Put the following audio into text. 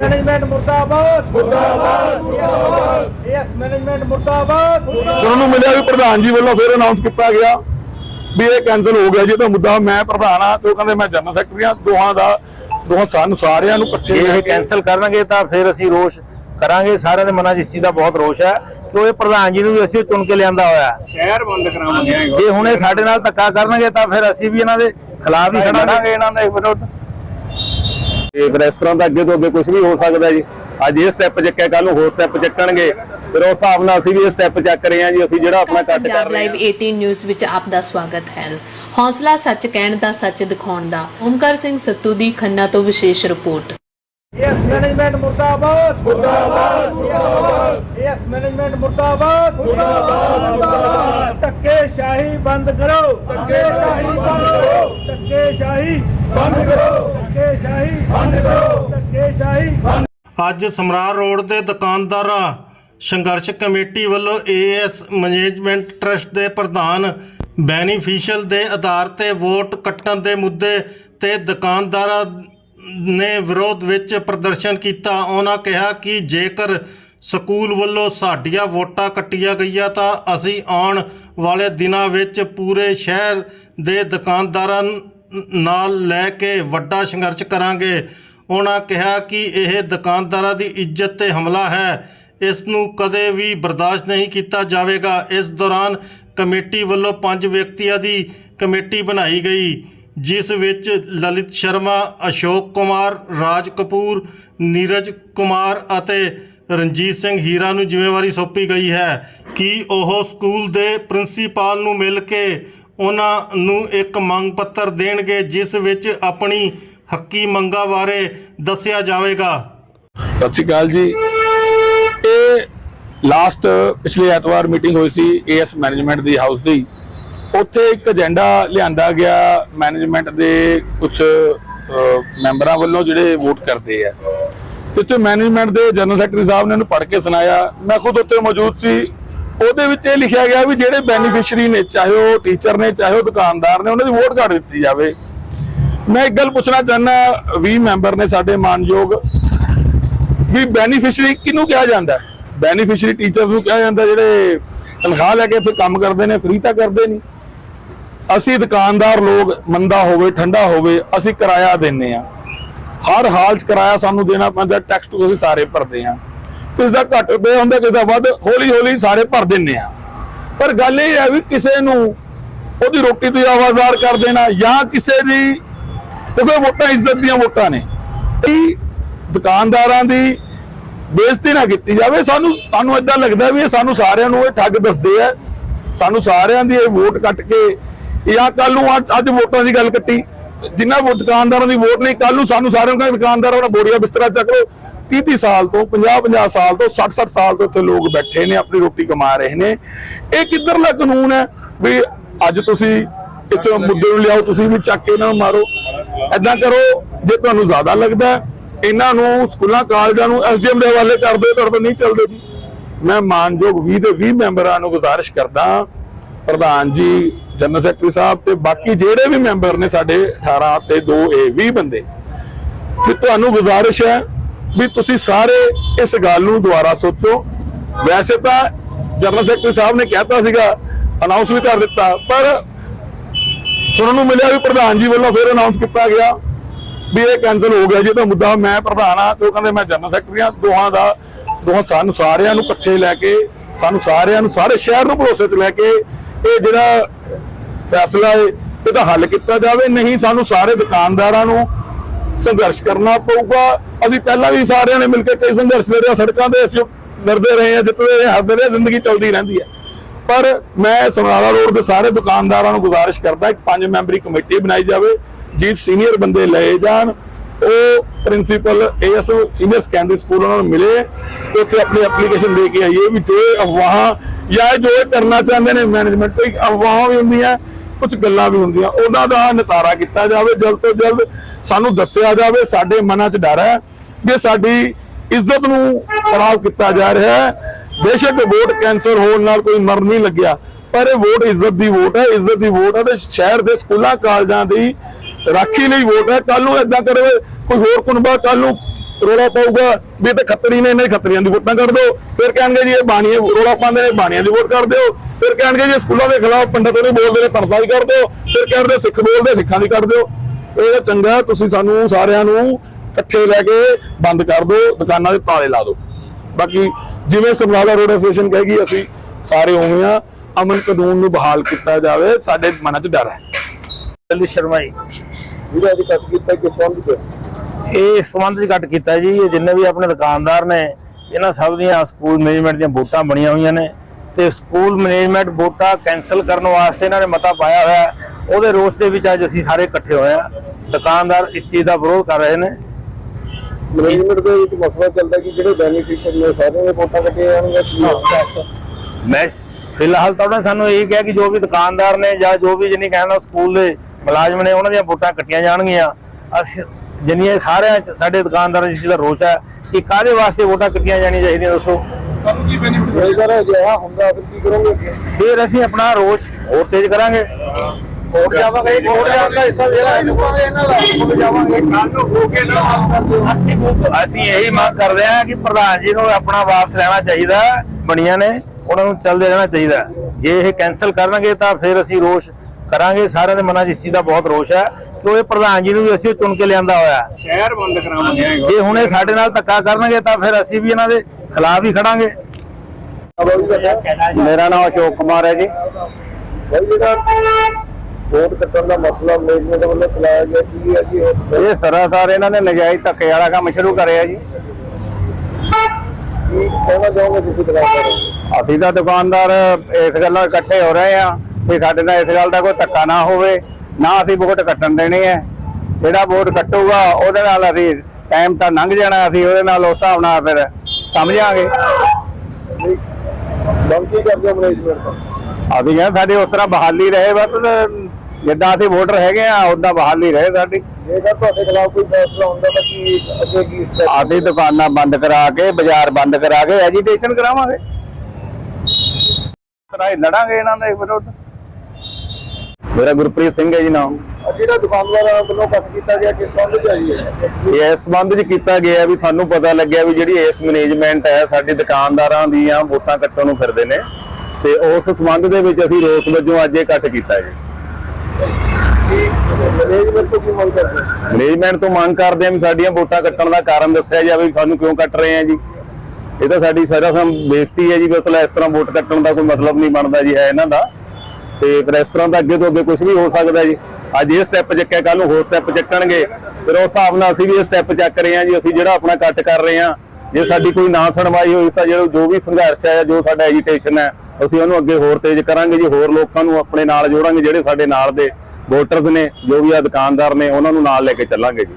Management ਮੁਰਦਾਬਾਦ ਮੁਰਦਾਬਾਦ ਮੁਰਦਾਬਾਦ ਯੈਸ ਮੈਨੇਜਮੈਂਟ ਮੁਰਦਾਬਾਦ ਸੁਣਨ ਨੂੰ ਮਿਲਿਆ ਵੀ ਪ੍ਰਧਾਨ ਜੀ ਵੱਲੋਂ ਫਿਰ ਅਨਾਉਂਸ ਕੀਤਾ ਗਿਆ ਵੀ ਇਹ ਕੈਨਸਲ ਹੋ ਗਿਆ ਜੀ ਤਾਂ ਮੁੱਦਾ ਮੈਂ ਪ੍ਰਧਾਨ ਆ ਤੇ ਉਹ ਕਹਿੰਦੇ ਮੈਂ ਜਨਰਲ ਸੈਕਟਰੀ ਆ ਦੋਹਾਂ ਦਾ ਦੋਹਾਂ ਸਾਨੂੰ ਸਾਰਿਆਂ ਨੂੰ ਇਕੱਠੇ ਇਹ ਕੈਨਸਲ ਕਰਨਗੇ ਤਾਂ ਫਿਰ ਅਸੀਂ ਰੋਸ਼ ਕਰਾਂਗੇ ਸਾਰਿਆਂ ਦੇ ਮਨਾਂ 'ਚ ਇਸ ਚੀਜ਼ ਦਾ ਬਹੁਤ ਰੋਸ਼ ਹੈ ਕਿ ਇਹ ਪ੍ਰਧਾਨ ਜੀ ਨੂੰ ਵੀ ਅਸੀਂ ਉਹ ਚੁਣ ਕੇ ਲਿਆਂਦਾ ਹੋਇਆ ਹੈ। ਸ਼ਹਿਰ ਬੰਦ ਕਰਾਵਾਂਗੇ। ਜੇ ਹੁਣ ਇਹ ਸਾਡੇ ਨਾਲ ਧੱਕਾ ਕਰਨਗੇ ਤਾਂ ਫਿਰ ਅਸੀਂ ਵੀ ਇਹਨਾਂ ਦੇ ਖਿਲਾਫ ਹੀ ਖੜਾਂਗੇ ਇਹਨਾਂ ਦੇ ਵਿਰੁੱਧ। ਤੇ ਫਿਰ ਇਸ ਤਰ੍ਹਾਂ ਦਾ ਅੱਗੇ ਤੋਂ ਅੱਗੇ ਕੁਝ ਵੀ ਹੋ ਸਕਦਾ ਜੀ। ਅੱਜ ਇਹ ਸਟੈਪ ਚੱਕਿਆ ਕੱਲ ਨੂੰ ਹੋਰ ਸਟੈਪ ਚੱਕਣਗੇ। ਫਿਰ ਉਸ ਹਿਸਾਬ ਨਾਲ ਅਸੀਂ ਵੀ ਇਹ ਸਟੈਪ ਚੱਕ ਰਹੇ ਹਾਂ ਜੀ ਅਸੀਂ ਜਿਹੜਾ ਆਪਣਾ ਕੱਟ ਕਰ ਰਹੇ ਲਾਈਵ ਹਾਂ। 18 ਨਿਊਜ਼ ਵਿੱਚ ਆਪ ਦਾ ਸਵਾਗਤ ਹੈ। ਹੌਸਲਾ ਸੱਚ ਕਹਿਣ ਦਾ ਸੱਚ ਦਿਖਾਉਣ ਦਾ। ਓਮਕਾਰ ਸਿੰਘ ਸੱਤੂ ਦੀ ਖੰਨਾ ਤੋਂ ਵਿਸ਼ੇਸ਼ ਰਿਪੋਰਟ। ਯੈਸ ਮੈਨੇਜਮੈਂਟ ਮੁਰਦਾਬਾਦ। ਮੁਰਦਾਬਾਦ ਮੁਰਦਾਬਾਦ। ਯੈਸ ਮੈਨੇਜਮੈਂਟ ਮੁਰਦਾਬਾਦ। ਮੁਰਦਾਬਾਦ ਮੁਰਦਾਬਾਦ। ਧੱਕੇ ਸ਼ਾਹੀ ਬੰਦ ਕਰੋ। ਧੱਕੇ ਸ਼ਾਹੀ ਬੰਦ ਕਰੋ। ਧੱਕੇ ਸ਼ਾਹੀ ਬੰਦ ਕਰੋ। ਧੱਕੇ ਸ਼ਾਹੀ ਬੰਦ ਕਰੋ। ਧੱਕੇ ਸ਼ਾਹੀ ਅੱਜ ਸਮਰਾਰ ਰੋਡ ਦੇ ਦੁਕਾਨਦਾਰਾਂ ਸੰਘਰਸ਼ ਕਮੇਟੀ ਵੱਲੋਂ ਏਐਸ ਮੈਨੇਜਮੈਂਟ ਟਰਸਟ ਦੇ ਪ੍ਰਧਾਨ ਬੈਨੀਫੀਸ਼ੀਅਲ ਦੇ ਆਧਾਰ ਤੇ ਵੋਟ ਕੱਟਣ ਦੇ ਮੁੱਦੇ ਤੇ ਦੁਕਾਨਦਾਰਾਂ ਨੇ ਵਿਰੋਧ ਵਿੱਚ ਪ੍ਰਦਰਸ਼ਨ ਕੀਤਾ। ਉਹਨਾਂ ਕਿਹਾ ਕਿ ਜੇਕਰ ਸਕੂਲ ਵੱਲੋਂ ਸਾਡੀਆਂ ਵੋਟਾਂ ਕੱਟੀਆਂ ਗਈਆਂ ਤਾਂ ਅਸੀਂ ਆਉਣ ਵਾਲੇ ਦਿਨਾਂ ਵਿੱਚ ਪੂਰੇ ਸ਼ਹਿਰ ਦੇ ਦੁਕਾਨਦਾਰਾਂ ਨਾਲ ਲੈ ਕੇ ਵੱਡਾ ਸੰਘਰਸ਼ ਕਰਾਂਗੇ। ਉਹਨਾਂ ਕਿਹਾ ਕਿ ਇਹ ਦੁਕਾਨਦਾਰਾਂ ਦੀ ਇੱਜ਼ਤ ਤੇ ਹਮਲਾ ਹੈ। ਇਸ ਨੂੰ ਕਦੇ ਵੀ ਬਰਦਾਸ਼ਤ ਨਹੀਂ ਕੀਤਾ ਜਾਵੇਗਾ। ਇਸ ਦੌਰਾਨ ਕਮੇਟੀ ਵੱਲੋਂ ਪੰਜ ਵਿਅਕਤੀਆਂ ਦੀ ਕਮੇਟੀ ਬਣਾਈ ਗਈ, ਜਿਸ ਵਿੱਚ ਲਲਿਤ ਸ਼ਰਮਾ, ਅਸ਼ੋਕ ਕੁਮਾਰ, ਰਾਜ ਕਪੂਰ, ਨੀਰਜ ਕੁਮਾਰ ਅਤੇ ਰਣਜੀਤ ਸਿੰਘ ਹੀਰਾ ਨੂੰ ਜ਼ਿੰਮੇਵਾਰੀ ਸੌਂਪੀ ਗਈ ਹੈ ਕਿ ਉਹ ਸਕੂਲ ਦੇ ਪ੍ਰਿੰਸੀਪਲ ਨੂੰ ਮਿਲ ਕੇ ਉਹਨਾਂ ਨੂੰ ਇੱਕ ਮੰਗ ਪੱਤਰ ਦੇਣਗੇ, ਜਿਸ ਵਿੱਚ ਆਪਣੀ ਹੱਕੀ ਮੰਗਾਂ ਬਾਰੇ ਦੱਸਿਆ ਜਾਵੇਗਾ। ਸਤਿ ਸ਼੍ਰੀ ਅਕਾਲ ਜੀ। ਇਹ ਲਾਸਟ ਪਿਛਲੇ ਐਤਵਾਰ ਮੀਟਿੰਗ ਹੋਈ ਸੀ ਏਐਸ ਮੈਨੇਜਮੈਂਟ ਦੀ ਹਾਊਸ ਦੀ। ਉੱਥੇ ਇੱਕ ਏਜੰਡਾ ਲਿਆਂਦਾ ਗਿਆ ਮੈਨੇਜਮੈਂਟ ਦੇ ਕੁਝ ਮੈਂਬਰਾਂ ਵੱਲੋਂ ਜਿਹੜੇ ਵੋਟ ਕਰਦੇ ਆ। ਤੇ ਮੈਨੇਜਮੈਂਟ ਦੇ ਜਨਰਲ ਸੈਕਟਰੀ ਸਾਹਿਬ ਨੇ ਉਹਨੂੰ ਪੜ੍ਹ ਕੇ ਸੁਣਾਇਆ। ਮੈਂ ਖੁਦ ਉੱਥੇ ਮੌਜੂਦ ਸੀ। ਉਹਦੇ ਵਿੱਚ ਇਹ ਲਿਖਿਆ ਗਿਆ ਵੀ ਜਿਹੜੇ ਬੈਨੀਫੀਸ਼ੀਅਰੀ ਨੇ, ਚਾਹੇ ਉਹ ਟੀਚਰ ਨੇ, ਚਾਹੇ ਉਹ ਦੁਕਾਨਦਾਰ ਨੇ, ਉਹਨਾਂ ਦੀ ਵੋਟ ਕੱਟ ਦਿੱਤੀ ਜਾਵੇ। ਮੈਂ ਇੱਕ ਗੱਲ ਪੁੱਛਣਾ ਚਾਹੁੰਦਾ 20 ਮੈਂਬਰ ਨੇ ਸਾਡੇ ਮਾਨਯੋਗ, ਵੀ ਬੈਨੀਫੀਸ਼ੀਅਰੀ ਕਿਹਨੂੰ ਕਿਹਾ ਜਾਂਦਾ ਬੈਨੀਫੀਸ਼ੀਅਰੀ ਟੀਚਰਸ ਨੂੰ ਕਿਹਾ ਜਾਂਦਾ, ਜਿਹੜੇ ਤਨਖਾਹ ਲੈ ਕੇ ਇੱਥੇ ਕੰਮ ਕਰਦੇ ਨੇ ਫ੍ਰੀ ਤਾਂ ਕਰਦੇ ਨਹੀਂ। ਅਸੀਂ ਦੁਕਾਨਦਾਰ ਲੋਕ, ਮੰਦਾ ਹੋਵੇ, ਠੰਡਾ ਹੋਵੇ, ਅਸੀਂ ਕਿਰਾਇਆ ਦਿੰਨੇ ਆ ਹਰ ਹਾਲ 'ਚ ਕਿਰਾਇਆ ਸਾਨੂੰ ਦੇਣਾ ਪੈਂਦਾ ਟੈਕਸ ਟੂ ਅਸੀਂ ਸਾਰੇ ਭਰਦੇ ਆ ਕਿਸੇ ਦਾ ਘੱਟ ਪੇ ਹੁੰਦਾ ਕਿਸੇ ਦਾ ਵੱਧ ਹੌਲੀ ਹੌਲੀ ਸਾਰੇ ਭਰ ਦਿੰਨੇ ਆ। ਪਰ ਗੱਲ ਇਹ ਹੈ ਵੀ ਕਿਸੇ ਨੂੰ ਉਹਦੀ ਰੋਟੀ ਤੋਂ ਆਵਾਜ਼ਾਰ ਕਰ ਦੇਣਾ ਜਾਂ ਕਿਸੇ ਦੀ ਕਿਉਂਕਿ ਵੋਟਾਂ, ਇੱਜ਼ਤ ਦੀਆਂ ਵੋਟਾਂ ਨੇ। ਇਹ ਦੁਕਾਨਦਾਰਾਂ ਦੀ ਬੇਇੱਜ਼ਤੀ ਨਾ ਕੀਤੀ ਜਾਵੇ। ਸਾਨੂੰ ਸਾਨੂੰ ਇਦਾਂ ਲੱਗਦਾ ਵੀ ਇਹ ਸਾਨੂੰ ਸਾਰਿਆਂ ਨੂੰ ਇਹ ਠੱਗ ਦੱਸਦੇ ਆ। ਸਾਨੂੰ ਸਾਰਿਆਂ ਦੀ ਇਹ ਵੋਟ ਕੱਟ ਕੇ, ਜਾਂ ਕੱਲ ਨੂੰ ਅੱਜ- ਅੱਜ ਵੋਟਾਂ ਦੀ ਗੱਲ ਕੱਟੀ। ਜਿੰਨਾ ਦੁਕਾਨਦਾਰਾਂ ਦੀ ਵੋਟ ਨਹੀਂ ਕੱਲ ਨੂੰ ਸਾਨੂੰ ਸਾਰਿਆਂ ਨੂੰ ਕਹਿੰਦੇ ਦੁਕਾਨਦਾਰ ਆਪਣਾ ਬੋਰੀਆ ਬਿਸਤਰਾ ਚੱਕ ਲਓ। 30 30 ਸਾਲ ਤੋਂ 50 50 ਸਾਲ ਤੋਂ 60 60 ਸਾਲ ਤੋਂ ਇੱਥੇ ਲੋਕ ਬੈਠੇ ਨੇ, ਆਪਣੀ ਰੋਟੀ ਕਮਾ ਰਹੇ ਨੇ। ਇਹ ਕਿੱਧਰਲਾ ਕਾਨੂੰਨ ਹੈ ਵੀ ਅੱਜ ਤੁਸੀਂ ਇਸ ਮੁੱਦੇ ਨੂੰ ਲਿਆਓ, ਤੁਸੀਂ ਵੀ ਚੱਕ ਕੇ ਇਹਨਾਂ ਨੂੰ ਮਾਰੋ। ਐਦਾਂ ਕਰੋ, ਜੇ ਤੁਹਾਨੂੰ ਜ਼ਿਆਦਾ ਲੱਗਦਾ, ਇਹਨਾਂ ਨੂੰ ਸਕੂਲਾਂ, ਕਾਲਜਾਂ ਨੂੰ ਐਸਡੀਐਮ ਦੇ ਹਵਾਲੇ ਕਰ ਦਿਓ, ਤੁਹਾਡੇ ਨਹੀਂ ਚੱਲਦੇ ਜੀ। ਮੈਂ ਮਾਨਯੋਗ 20 ਦੇ 20 ਮੈਂਬਰਾਂ ਨੂੰ ਗੁਜ਼ਾਰਿਸ਼ ਕਰਦਾ ਪ੍ਰਧਾਨ ਜੀ, ਜਨਰਲ ਸੈਕਟਰੀ ਸਾਹਿਬ ਤੇ ਬਾਕੀ ਜਿਹੜੇ ਵੀ ਮੈਂਬਰ ਨੇ ਸਾਡੇ 18 ਤੇ 2 ਇਹ 20 ਬੰਦੇ ਤੇ ਤੁਹਾਨੂੰ ਗੁਜ਼ਾਰਿਸ਼ ਹੈ ਵੀ ਤੁਸੀਂ ਸਾਰੇ ਇਸ ਗੱਲ ਨੂੰ ਦੁਬਾਰਾ ਸੋਚੋ। ਵੈਸੇ ਤਾਂ ਜਨਰਲ ਸੈਕਟਰੀ ਸਾਹਿਬ ਨੇ ਕਹਿਤਾ ਸੀਗਾ ਅਨਾਉਂਸ ਵੀ ਕਰ ਦਿੱਤਾ, ਪਰ ਸੁਣਨ ਨੂੰ ਮਿਲਿਆ ਵੀ ਪ੍ਰਧਾਨ ਜੀ ਵੱਲੋਂ ਫਿਰ ਅਨਾਉਂਸ ਕੀਤਾ ਗਿਆ ਵੀ ਇਹ ਕੈਨਸਲ ਹੋ ਗਿਆ। ਜੀ ਤਾਂ ਮੁੱਦਾ ਮੈਂ ਪ੍ਰਧਾਨ ਆ ਤੇ ਉਹ ਕਹਿੰਦੇ ਮੈਂ ਜਨਰਲ ਸੈਕਟਰੀ ਆ ਦੋਹਾਂ ਦਾ, ਦੋਹਾਂ ਸਾਨੂੰ ਸਾਰਿਆਂ ਨੂੰ ਇਕੱਠੇ ਲੈ ਕੇ, ਸਾਨੂੰ ਸਾਰਿਆਂ ਨੂੰ ਸਾਰੇ ਸ਼ਹਿਰ ਨੂੰ ਭਰੋਸੇ 'ਚ ਲੈ ਕੇ ਇਹ ਜਿਹੜਾ ਫੈਸਲਾ ਹੈ ਇਹਦਾ ਹੱਲ ਕੀਤਾ ਜਾਵੇ। ਨਹੀਂ, ਸਾਨੂੰ ਸਾਰੇ ਦੁਕਾਨਦਾਰਾਂ ਨੂੰ ਸੰਘਰਸ਼ ਕਰਨਾ ਪਊਗਾ। ਅਸੀਂ ਪਹਿਲਾਂ ਵੀ ਸਾਰਿਆਂ ਨੇ ਮਿਲ ਕੇ ਕਈ ਸੰਘਰਸ਼ ਲੜਿਆ, ਸੜਕਾਂ ਤੇ ਅਸੀਂ ਲੜਦੇ ਰਹੇ ਹਾਂ, ਜਿੱਤਦੇ ਰਹੇ ਹੱਸਦੇ ਰਹੇ ਜ਼ਿੰਦਗੀ ਚੱਲਦੀ ਰਹਿੰਦੀ ਹੈ। ਪਰ ਮੈਂ ਸਮਰਾਲਾ ਰੋਡ ਦੇ ਸਾਰੇ ਦੁਕਾਨਦਾਰਾਂ ਨੂੰ ਗੁਜ਼ਾਰਿਸ਼ ਕਰਦਾ ਇੱਕ ਪੰਜ ਮੈਂਬਰੀ ਕਮੇਟੀ ਬਣਾਈ ਜਾਵੇ, ਜੀ ਸੀਨੀਅਰ ਬੰਦੇ ਲਏ ਜਾਣ, ਉਹ principal AS senior secondary school ਉਹਨਾਂ ਮਿਲੇ, ਉੱਥੇ ਆਪਣੀ ਐਪਲੀਕੇਸ਼ਨ ਦੇ ਕੇ ਆਈਏ ਵੀ ਜੋ ਅਫਵਾਹਾਂ ਜਾਂ ਜੋ ਇਹ ਕਰਨਾ ਚਾਹੁੰਦੇ ਨੇ ਮੈਨੇਜਮੈਂਟ ਤੋਂ, ਇੱਕ ਅਫਵਾਹਾਂ ਵੀ ਹੁੰਦੀਆਂ ਕੁਝ ਗੱਲਾਂ ਵੀ ਹੁੰਦੀਆਂ। ਉਹਨਾਂ ਦਾ ਨਿਤਾਰਾ ਕੀਤਾ ਜਾਵੇ, ਜਲਦ ਤੋਂ ਜਲਦ ਸਾਨੂੰ ਦੱਸਿਆ ਜਾਵੇ। ਸਾਡੇ ਮਨਾਂ 'ਚ ਡਰ ਹੈ ਵੀ ਸਾਡੀ ਇੱਜ਼ਤ ਨੂੰ ਖਰਾਬ ਕੀਤਾ ਜਾ ਰਿਹਾ ਹੈ। ਬੇਸ਼ੱਕ ਵੋਟ ਕੈਂਸਰ ਹੋਣ ਨਾਲ ਕੋਈ ਮਰ ਨਹੀਂ ਲੱਗਿਆ, ਪਰ ਇਹ ਵੋਟ ਇੱਜ਼ਤ ਦੀ ਵੋਟ ਹੈ। ਇੱਜ਼ਤ ਦੀ ਵੋਟ ਹੈ ਤੇ ਸ਼ਹਿਰ ਦੇ ਸਕੂਲਾਂ, ਕਾਲਜਾਂ ਦੀ ਰਾਖੀ ਲਈ ਵੋਟ ਹੈ। ਕੱਲ ਨੂੰ ਇਦਾਂ ਕਰੇ, ਕੋਈ ਹੋਰ ਕੁਨਬਾ ਕੱਲ ਨੂੰ ਰੋਲਾ ਪਾਊਗਾ ਵੀ ਤਾਂ ਖੱਤਰੀ ਨੇ ਇਹਨਾਂ ਦੀ ਖੱਤਰੀਆਂ ਦੀ ਵੋਟਾਂ ਕਰ ਦਿਓ। ਫਿਰ ਕਹਿਣਗੇ ਜੀ ਇਹ ਬਾਣੀਏ ਰੋਲਾ ਪਾਉਂਦੇ ਨੇ ਬਾਣੀਆਂ ਦੀ ਵੋਟ ਕਰ ਦਿਓ। ਫਿਰ ਕਹਿਣਗੇ ਜੀ ਸਕੂਲਾਂ ਦੇ ਖਿਲਾਫ ਪੰਡਤ ਨਹੀਂ ਬੋਲਦੇ ਨੇ ਪਰਦਾ ਹੀ ਕਰ ਦਿਓ। ਫਿਰ ਕਹਿਣਗੇ ਸਿੱਖ ਬੋਲਦੇ ਸਿੱਖਾਂ ਦੀ ਕਰ ਦਿਓ। ਇਹ ਚੰਗਾ ਤੁਸੀਂ ਸਾਨੂੰ ਸਾਰਿਆਂ ਨੂੰ ਇਕੱਠੇ ਲੈ ਕੇ ਬੰਦ ਕਰ ਦਿਓ ਦੁਕਾਨਾਂ ਦੇ ਤਾਲੇ ਲਾ ਦਿਓ। ਬਾਕੀ ਜਿਵੇਂ ਸਮਰਾਲਾ ਰੋਡ ਐਸੋਸੀਏਸ਼ਨ ਕਹੇਗੀ ਅਸੀਂ ਸਾਰੇ ਉਵੇਂ ਆ। ਅਮਨ ਕਾਨੂੰਨ ਨੂੰ ਬਹਾਲ ਕੀਤਾ ਜਾਵੇ ਸਾਡੇ ਮਨਾਂ 'ਚ ਡਰ ਹੈ। ਜਲਦੀ ਸ਼ਰਮਾ ਜੀ ਜਿਹੜਾ ਅੱਜ ਕੱਟ ਕੀਤਾ ਕਿਸ ਸੰਬੰਧ ਚ ਇਹ ਸੰਬੰਧ 'ਚ ਕੱਟ ਕੀਤਾ ਜੀ ਇਹ ਜਿੰਨੇ ਵੀ ਆਪਣੇ ਦੁਕਾਨਦਾਰ ਨੇ ਇਹਨਾਂ ਸਭ ਦੀਆਂ ਸਕੂਲ ਮੈਨੇਜਮੈਂਟ ਦੀਆਂ ਵੋਟਾਂ ਬਣੀਆਂ ਹੋਈਆਂ ਨੇ ਤੇ ਸਕੂਲ ਮੈਨੇਜਮੈਂਟ ਵੋਟਾਂ ਕੈਨਸਲ ਕਰਨ ਵਾਸਤੇ ਇਹਨਾਂ ਨੇ ਮਤਾ ਪਾਇਆ ਹੋਇਆ। ਉਹਦੇ ਰੋਸ ਦੇ ਵਿੱਚ ਅੱਜ ਅਸੀਂ ਸਾਰੇ ਇਕੱਠੇ ਹੋਏ ਆ ਦੁਕਾਨਦਾਰ ਇਸ ਚੀਜ਼ ਦਾ ਵਿਰੋਧ ਕਰ ਰਹੇ ਨੇ। ਮੈਨੇਜਮੈਂਟ ਦੇ ਵਿੱਚ ਮਸਲਾ ਚੱਲਦਾ ਕਿ ਜਿਹੜੇ ਬੈਨੀਫੀਸ਼ੀਅਰ ਨੇ ਸਾਰੇ ਦੇ ਵੋਟਾਂ ਕੱਟੇ ਜਾਣਗੇ ਮੈਂ ਸ- ਫਿਲਹਾਲ ਤਾਂ ਉਹਨਾਂ ਨੇ ਸਾਨੂੰ ਇਹ ਕਿਹਾ ਕਿ ਜੋ ਵੀ ਦੁਕਾਨਦਾਰ ਨੇ ਜਾਂ ਜੋ ਵੀ ਜਿੰਨੀ ਕਹਿੰਦਾ ਸਕੂਲ ਦੇ ਮੁਲਾਜ਼ਮ ਨੇ ਉਹਨਾਂ ਦੀਆਂ ਵੋਟਾਂ ਕੱਟੀਆਂ ਜਾਣਗੀਆਂ। ਅਸੀਂ ਜਿੰਨੀਆਂ ਸਾਰਿਆਂ 'ਚ ਸਾਡੇ ਦੁਕਾਨਦਾਰਾਂ ਜਿਸ ਦਾ ਰੋਸ ਹੈ ਕਿ ਕਾਹਦੇ ਵਾਸਤੇ ਵੋਟਾਂ ਕੱਟੀਆਂ ਜਾਣੀਆਂ ਚਾਹੀਦੀਆਂ ਦੱਸੋ? ਹੁੰਦਾ ਫਿਰ ਕੀ ਕਰੋਗੇ? ਫਿਰ ਅਸੀਂ ਆਪਣਾ ਰੋਸ ਹੋਰ ਤੇਜ਼ ਕਰਾਂਗੇ। ਕੋਰਟ ਜਾਵਾਂਗੇ ਕੋਰਟ ਜਾਣ ਦਾ ਹਿੱਸਾ ਜਿਹੜਾ ਚੁੱਕਾਂਗੇ ਇਹਨਾਂ ਦਾ ਕੋਰਟ ਜਾਵਾਂਗੇ। ਕੱਲ ਨੂੰ ਹੋ ਕੇ ਨਾ ਅਸੀਂ ਇਹੀ ਮੰਗ ਕਰਦੇ ਹਾਂ ਕਿ ਪ੍ਰਧਾਨ ਜੀ ਨੂੰ ਆਪਣਾ ਵਾਪਸ ਲੈਣਾ ਚਾਹੀਦਾ। ਬਣੀਆਂ ਨੇ ਉਹਨਾਂ ਨੂੰ ਚੱਲਦੇ ਰਹਿਣਾ ਚਾਹੀਦਾ। ਜੇ ਇਹ ਕੈਨਸਲ ਕਰਨਗੇ ਤਾਂ ਫਿਰ ਅਸੀਂ ਰੋਸ਼ ਕਰਾਂਗੇ ਸਾਰਿਆਂ ਦੇ ਮਨਾਂ 'ਚ ਇਸ ਚੀਜ਼ ਦਾ ਬਹੁਤ ਰੋਸ਼ ਹੈ ਕਿ ਉਹ ਇਹ ਪ੍ਰਧਾਨ ਜੀ ਨੂੰ ਵੀ ਅਸੀਂ ਉਹ ਚੁਣ ਕੇ ਲਿਆਂਦਾ ਹੋਇਆ ਹੈ। ਸ਼ਹਿਰ ਬੰਦ ਕਰਾਵਾਂਗੇ। ਜੇ ਹੁਣ ਇਹ ਸਾਡੇ ਨਾਲ ਧੱਕਾ ਕਰਨਗੇ ਤਾਂ ਫਿਰ ਅਸੀਂ ਵੀ ਇਹਨਾਂ ਦੇ ਖਿਲਾਫ ਹੀ ਖੜਾਂਗੇ। ਮੇਰਾ ਨਾਮ ਅਸ਼ੋਕ ਕੁਮਾਰ ਹੈ ਜੀ। ਭਾਈ ਜਿਹੜਾ ਵੋਟ ਕੱਟਣ ਦਾ ਮਸਲਾ ਮੈਨੇਜਮੈਂਟ ਵੱਲੋਂ ਚਲਾਇਆ ਗਿਆ ਕੀ ਹੈ ਜੀ? ਇਹ ਸਰਾਸਰ ਇਹਨਾਂ ਨੇ ਨਜਾਇਜ਼ ਧੱਕੇ ਵਾਲਾ ਕੰਮ ਸ਼ੁਰੂ ਕਰਿਆ ਜੀ। ਕੀ ਕਹਿਣਾ ਚਾਹੋਗੇ ਤੁਸੀਂ ਦੁਕਾਨਦਾਰ ਅਸੀਂ ਤਾਂ ਦੁਕਾਨਦਾਰ ਇਸ ਗੱਲੋਂ ਇਕੱਠੇ ਹੋ ਰਹੇ ਆ ਕਿ ਸਾਡੇ ਨਾਲ ਇਸ ਗੱਲ ਦਾ ਕੋਈ ਧੱਕਾ ਨਾ ਹੋਵੇ ਨਾ ਅਸੀਂ ਵੋਟ ਕੱਟਣ ਦੇਣੀ ਹੈ। ਜਿਹੜਾ ਵੋਟ ਕੱਟੂਗਾ ਉਹਦੇ ਨਾਲ ਅਸੀਂ ਟਾਈਮ ਤਾਂ ਲੰਘ ਜਾਣਾ ਅਸੀਂ ਉਹਦੇ ਨਾਲ ਉਸ ਹਿਸਾਬ ਨਾਲ ਫਿਰ ਸਮਝਾਂਗੇ। ਬੰਕੀ ਕਰਦੇ ਮੈਨੇਜਮੈਂਟ ਤੋਂ? ਅਸੀਂ ਕਹਿੰਦੇ ਸਾਡੀ ਉਸ ਤਰ੍ਹਾਂ ਬਹਾਲੀ ਰਹੇ ਬਸ ਜਿੱਦਾਂ ਅਸੀਂ ਵੋਟਰ ਹੈਗੇ ਆ ਉਦਾਂ ਬਹਾਲੀ ਰਹੇ ਸਾਡੀ। ਜੇਕਰ ਤੁਹਾਡੇ ਖਿਲਾਫ ਕੋਈ ਫੈਸਲਾ ਹੁੰਦਾ ਤਾਂ ਕੀ ਅੱਗੇ ਕੀ ਅਸੀਂ ਦੁਕਾਨਾਂ ਬੰਦ ਕਰਾ ਕੇ ਬਾਜ਼ਾਰ ਬੰਦ ਕਰਾ ਕੇ ਐਜੀਟੇਸ਼ਨ ਕਰਾਵਾਂਗੇ। ਤਰਾਈ ਲੜਾਂਗੇ ਇਹਨਾਂ ਦੇ ਵਿਰੁੱਧ। ਮੇਰਾ ਗੁਰਪ੍ਰੀਤ ਸਿੰਘ ਹੈ ਜੀ ਨਾਮ। ਜਿਹੜਾ ਦੁਕਾਨਦਾਰਾਂ ਵੱਲੋਂ ਕੱਟ ਕੀਤਾ ਗਿਆ ਕਿਸ ਸੰਬੰਧ ਚ ਆਈ ਹੈ ਇਹ? ਇਸ ਸੰਬੰਧ ਚ ਕੀਤਾ ਗਿਆ ਵੀ ਸਾਨੂੰ ਪਤਾ ਲੱਗਿਆ ਵੀ ਜਿਹੜੀ ਇਸ ਮੈਨੇਜਮੈਂਟ ਹੈ ਸਾਡੇ ਦੁਕਾਨਦਾਰਾਂ ਦੀਆਂ ਵੋਟਾਂ ਕੱਟਣ ਨੂੰ ਫਿਰਦੇ ਨੇ। ਤੇ ਉਸ ਸੰਬੰਧ ਦੇ ਵਿੱਚ ਅਸੀਂ ਰੋਸ ਵਜੋਂ ਅੱਜ ਇਹ ਕੱਟ ਕੀਤਾ ਜੀ। ਮੈਨੇਜਮੈਂਟ ਤੋਂ ਕੀ ਮੰਗ ਕਰਦੇ ਮੈਨੇਜਮੈਂਟ ਤੋਂ ਮੰਗ ਕਰਦੇ ਆ ਵੀ ਸਾਡੀਆਂ ਵੋਟਾਂ ਕੱਟਣ ਦਾ ਕਾਰਨ ਦੱਸਿਆ ਜਾਵੇ ਵੀ ਸਾਨੂੰ ਕਿਉਂ ਕੱਟ ਰਹੇ ਆ ਜੀ। ਇਹ ਤਾਂ ਸਾਡੀ ਸਾਰਾ ਸਮ ਬੇਇੱਜ਼ਤੀ ਹੈ ਜੀ ਮਤਲਬ ਇਸ ਤਰ੍ਹਾਂ ਵੋਟ ਕੱਟਣ ਦਾ ਕੋਈ ਮਤਲਬ ਨਹੀਂ ਬਣਦਾ ਜੀ ਹੈ ਇਹਨਾਂ ਦਾ। ਤੇ ਫਿਰ ਇਸ ਤਰ੍ਹਾਂ ਦਾ ਅੱਗੇ ਤੋਂ ਅੱਗੇ ਕੁਝ ਵੀ ਹੋ ਸਕਦਾ ਜੀ। ਅੱਜ ਇਹ ਸਟੈਪ ਚੱਕਿਆ ਕੱਲ ਨੂੰ ਹੋਰ ਸਟੈਪ ਚੱਕਣਗੇ। ਫਿਰ ਉਸ ਹਿਸਾਬ ਨਾਲ ਅਸੀਂ ਵੀ ਇਹ ਸਟੈਪ ਚੱਕ ਰਹੇ ਹਾਂ ਜੀ, ਅਸੀਂ ਜਿਹੜਾ ਆਪਣਾ ਕੱਟ ਕਰ ਰਹੇ ਹਾਂ। ਜੇ ਸਾਡੀ ਕੋਈ ਨਾ ਸੁਣਵਾਈ ਹੋਈ ਤਾਂ ਜਿਹੜਾ ਜੋ ਵੀ ਸੰਘਰਸ਼ ਹੈ ਜੋ ਸਾਡਾ ਐਜੀਟੇਸ਼ਨ ਹੈ, ਅਸੀਂ ਉਹਨੂੰ ਅੱਗੇ ਹੋਰ ਤੇਜ਼ ਕਰਾਂਗੇ ਜੀ, ਹੋਰ ਲੋਕਾਂ ਨੂੰ ਆਪਣੇ ਨਾਲ ਜੋੜਾਂਗੇ ਜਿਹੜੇ ਸਾਡੇ ਨਾਲ ਦੇ ਵੋਟਰਸ ਨੇ, ਜੋ ਵੀ ਆ ਦੁਕਾਨਦਾਰ ਨੇ, ਉਹਨਾਂ ਨੂੰ ਨਾਲ ਲੈ ਕੇ ਚੱਲਾਂਗੇ ਜੀ।